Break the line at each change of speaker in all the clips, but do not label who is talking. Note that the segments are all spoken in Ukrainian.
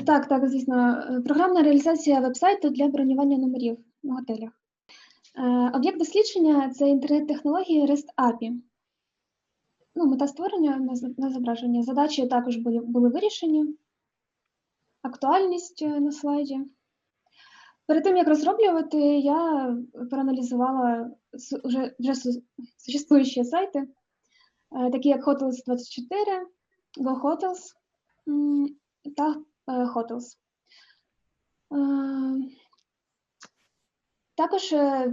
Е, Так, так, звісно. Е, Програмна реалізація вебсайту для бронювання номерів в готелях. Е, Об'єкт дослідження це інтернет-технології REST API. Ну, мета створення на зображення. Задачі також були, були вирішені. Актуальність на слайді. Перед тим, як розроблювати, я проаналізувала вже, вже существуючі сайти, такі як Hotels24, GoHotels та Hotels. Е, Також е,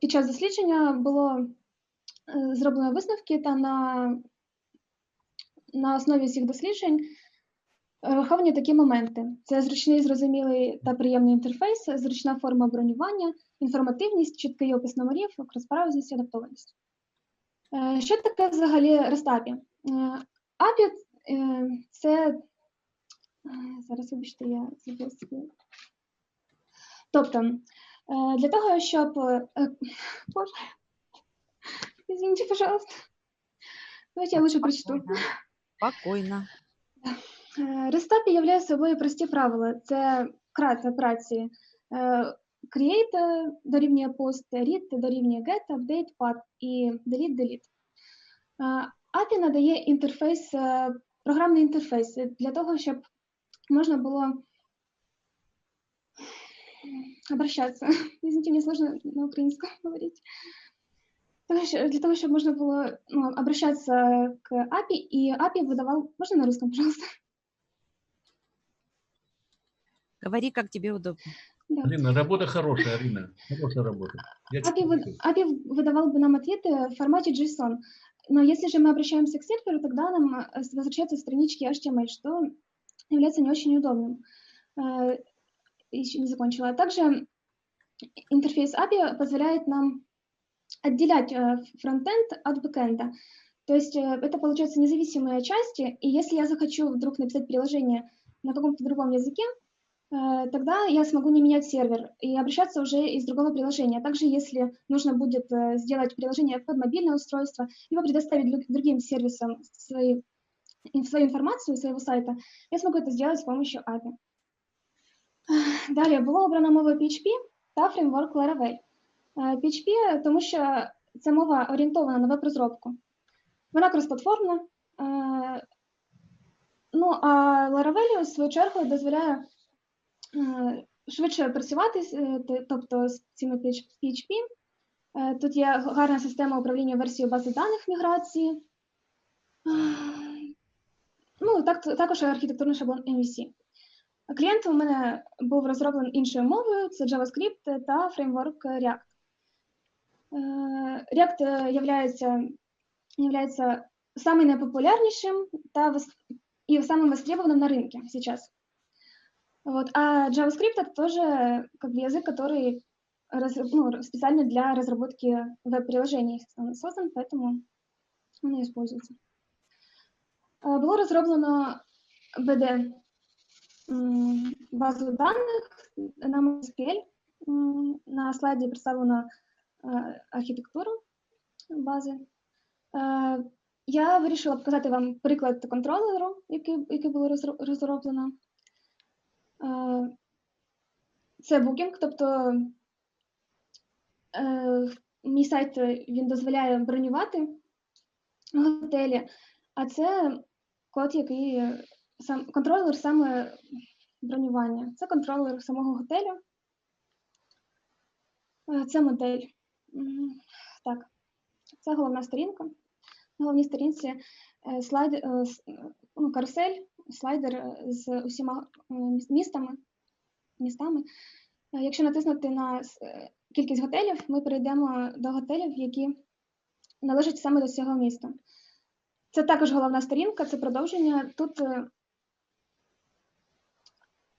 під час дослідження було е, зроблено висновки та на, на основі цих досліджень е, враховані такі моменти: це зручний, зрозумілий та приємний інтерфейс, зручна форма бронювання, інформативність, чіткий опис номерів, кросправність, адаптованість. Е, Що таке взагалі REST API? Е, API е, це е, зараз вибачте, я забула. Тобто, е, для того, щоб е, е, Боже, извините, пожалуйста. Давайте я лучше прочту.
Спокойно.
API являє собою прості правила. Це крат операції. Е, Create дорівнює post, read дорівнює get, update, path і delete, delete. API надає інтерфейс, програмний інтерфейс для того, щоб можна було обращаться. Извините, мне сложно на украинском говорить. Для того, чтобы можно было ну, обращаться к API, и API выдавал... Можно на русском, пожалуйста?
Говори, как тебе удобно.
Да.
Арина, работа хорошая, Арина. Хорошая работа. Я
API, вы- API выдавал бы нам ответы в формате JSON. Но если же мы обращаемся к серверу, тогда нам э, возвращаются странички HTML, что является не очень удобным. Э, Еще не закончила. Также интерфейс API позволяет нам отделять э, фронтенд от бэкенда. То есть э, это получается независимые части, и если я захочу вдруг написать приложение на каком-то другом языке, тогда я смогу не менять сервер и обращаться уже из другого приложения. Также если нужно будет сделать приложение под мобильное устройство, либо предоставить друг- другим сервисам свои, свою информацию своего сайта, я смогу это сделать с помощью API. Далі було обрано мова PHP та фреймворк Laravel. PHP, тому що ця мова орієнтована на веб-розробку. Вона кросплатформна. Ну, а Laravel, в свою чергу, дозволяє швидше працювати, е, тобто з цими PHP. Е, Тут є гарна система управління версією бази даних міграції. Е, Ну, так, також архітектурний шаблон MVC. А Клієнт у мене був розроблений іншою мовою, це JavaScript та фреймворк React. Е, React е, являється, является самым найпопулярнейшим та вос- и самым востребованным на рынке сейчас. Вот. А JavaScript это тоже как бы язык, который раз- ну, специально для разработки веб-приложений он создан, поэтому он и используется. Е, Було розроблено BD базу даних на MySQL. На слайді представлена е, архітектура бази. Е, Я вирішила показати вам приклад контролеру, який, який було розроблено. Це Booking, тобто мій сайт він дозволяє бронювати готелі, а це код, який сам контролер саме бронювання. Це контролер самого готелю. Е, Це модель. Так, це головна сторінка. На головній сторінці е, слайд, е, ну, карусель, слайдер з усіма містами. містами. Якщо натиснути на кількість готелів, ми перейдемо до готелів, які належать саме до цього міста. Це також головна сторінка, це продовження. Тут е,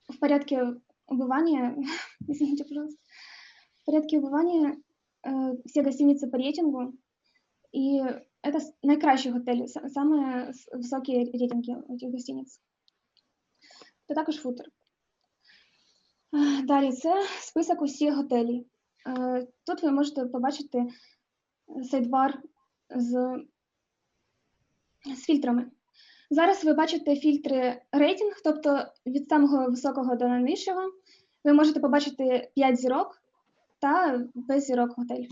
в порядке убывания, извините, пожалуйста, в порядке убывания э, все гостиницы по рейтингу, и это с- найкращі готелі, са- саме с- високі рейтинги цих гостиниць. Це також футер. Е, Далі це список усіх готелів. Е, Тут ви можете побачити сайдбар з, з фільтрами. Зараз ви бачите фільтри рейтинг, тобто від самого високого до найнижчого. Ви можете побачити 5 зірок та без зірок готель.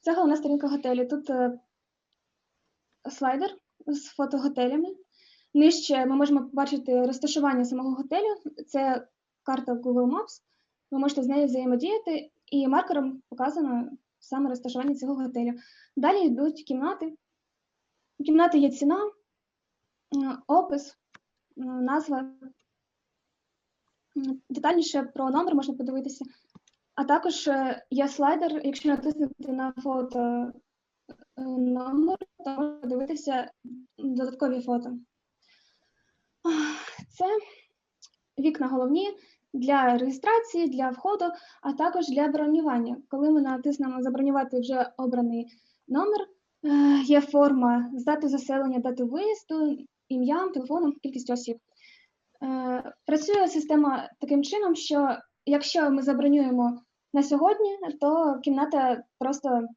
Це головна сторінка готелю. Тут е, слайдер з фотоготелями. Нижче ми можемо побачити розташування самого готелю. Це карта Google Maps. Ви можете з нею взаємодіяти, і маркером показано саме розташування цього готелю. Далі йдуть кімнати. У кімнати є ціна, опис, назва. Детальніше про номер можна подивитися. А також е, є слайдер, якщо натиснути на фото е, номер, то можна подивитися додаткові фото. Це вікна головні для реєстрації, для входу, а також для бронювання. Коли ми натиснемо забронювати вже обраний номер, є форма з дати заселення, дати виїзду, ім'ям, телефоном, кількістю осіб. Е, Працює система таким чином, що якщо ми забронюємо на сьогодні, то кімната просто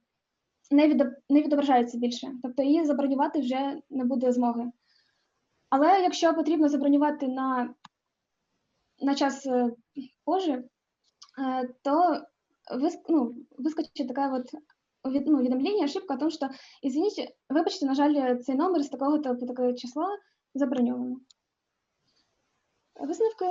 не, відображається більше, тобто її забронювати вже не буде змоги. Але якщо потрібно забронювати на, на час е, позже, е, то вис... ну, выскочит такая вот увед- ну, уведомление, ошибка о том, что, извините, вы почти нажали цей номер з такого-то такого числа заброньовано. Висновки